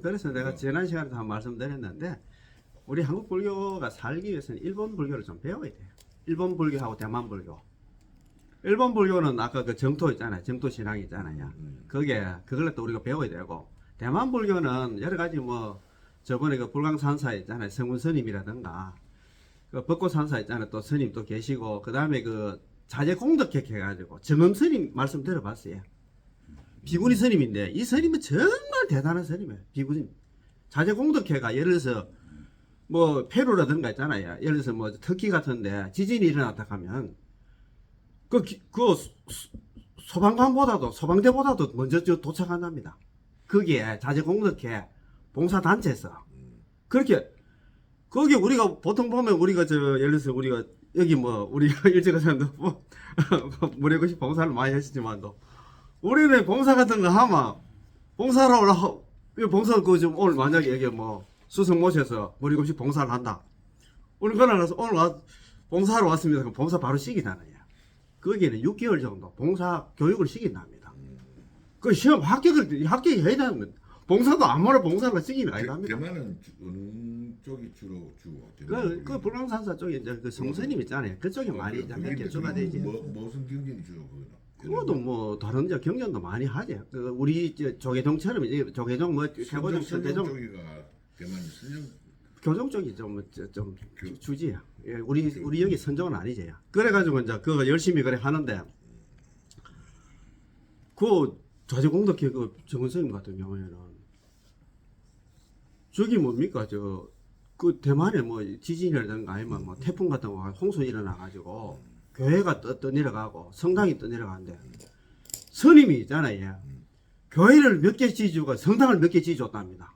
그래서 내가 지난 시간에도 한 말씀드렸는데 우리 한국 불교가 살기 위해서는 일본 불교를 좀 배워야 돼요. 일본 불교하고 대만 불교. 일본 불교는 아까 그 정토 있잖아요. 정토 신앙 있잖아요. 음. 그게 그걸 또 우리가 배워야 되고 대만 불교는 여러 가지 뭐 저번에 그 불광산사 있잖아요. 성운 스님이라든가 그 벚꽃산사 있잖아요. 또 스님 또 계시고 그 다음에 그 자제 공덕회 해가지고 정음 스님 말씀 들어봤어요. 비구니 스님인데 이 스님은 정말 대단한 스님이에요. 비구니 자제 공덕회가 예를 들어서 뭐 페루라든가 있잖아요. 예를 들어서 뭐 터키 같은데 지진이 일어났다 하면 그, 기- 그 소방관보다도 소방대보다도 먼저 저 도착한답니다. 거기에 자제 공덕회 봉사단체에서 그렇게 거기 우리가 보통 보면 우리가 저 예를 들어서 우리가 여기 뭐 우리가 일제가 사람도 뭐 무례고시 봉사를 많이 하시지만도 우리는 봉사 같은 거 하면 봉사를 올라 이 봉사 그좀 오늘 만약에 여기 뭐 수석 모셔서 무례고시 봉사를 한다. 오늘 그날 가서 오늘 와 봉사하러 왔습니다. 그럼 봉사 바로 시키잖아요. 거기는 6개월 정도 봉사 교육을 시킨답니다. 그 시험 합격을 합격해야 되는 거 봉사도 아무나 봉사를 시키면 대- 아니랍니다. 대만은 주- 어느 쪽이 주로 주고? 그, 그 불광산사 쪽에 이제 그 성스님 있잖아요. 그쪽에 많이 이제 몇 개주가 되지. 뭐, 무슨 경쟁이 주로 그거는? 그것도 뭐 다른 데 경전도 많이 하죠. 그 우리 저 조계종처럼 이제 조계종 뭐 최고종 선정 대종 쪽이가 대만 선정 교종 쪽이 좀, 좀, 좀 그- 주지야. 예, 우리 우리 여기 선종은 아니지. 그래가지고 이제 그거 열심히 그래 하는데 그 좌제공덕회 그 정은스님 같은 경우에는 저기 뭡니까 저 그 대만에 뭐 지진이라든가 아니면 뭐 태풍 같은 거 홍수 일어나 가지고 교회가 떠, 떠 내려가고 성당이 떠 내려가는데 스님이 있잖아요. 교회를 몇 개 지주고 성당을 몇 개 지줬답니다.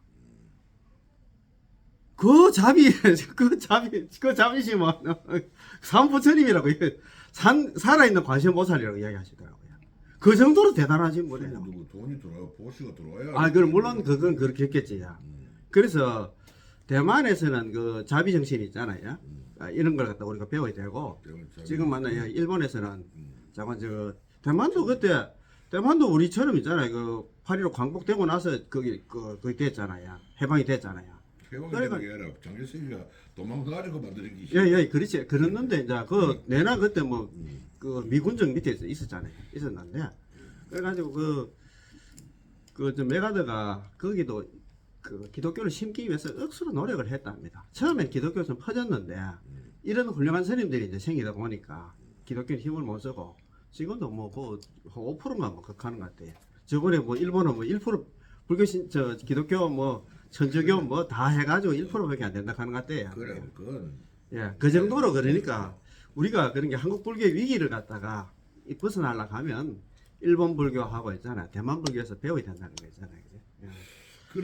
그 자비, 그 자비, 그 자비심은 삼부처님이라고 산, 살아있는 관세음보살이라고 이야기하시더라고요. 그 정도로 대단하신 분이에요. 누구 돈이 들어와 보시가 들어와야 아, 그럼 물론 그건 그렇게 했겠지. 야. 그래서 대만에서는 그 자비 정신이 있잖아요. 아, 이런 걸 갖다 우리가 배워야 되고 지금 만나요. 일본에서는 잠깐 저 대만도 그때 대만도 우리처럼 있잖아요. 그8.15 광복되고 나서 거기 그 거기 됐잖아요. 해방이 됐잖아요. 해방이 그러니까- 장제스가 도망가가지고 만드는 게 예, 예, 그렇지. 그랬는데, 이제, 그, 내나 그때 뭐, 그, 미군정 밑에 있- 있었잖아요. 있었는데, 그래가지고 그, 그, 저, 메가드가 거기도 그, 기독교를 심기 위해서 억수로 노력을 했답니다. 처음엔 기독교가 좀 퍼졌는데, 이런 훌륭한 스님들이 이제 생기다 보니까, 기독교는 힘을 못 쓰고, 지금도 뭐, 그, 5%만 뭐, 극하는 것 같아요. 저번에 뭐, 일본은 뭐, 1% 불교신, 저, 기독교 뭐, 천주교 뭐, 다 해가지고 1%밖에 안 된다 하는 것 같아요. 그래 그건 예, 그 정도로 그러니까 우리가 그런 게 한국 불교의 위기를 갖다가 이 벗어나려고 하면 일본 불교하고 있잖아요. 대만 불교에서 배워야 된다는 거 있잖아요. 그죠? 예.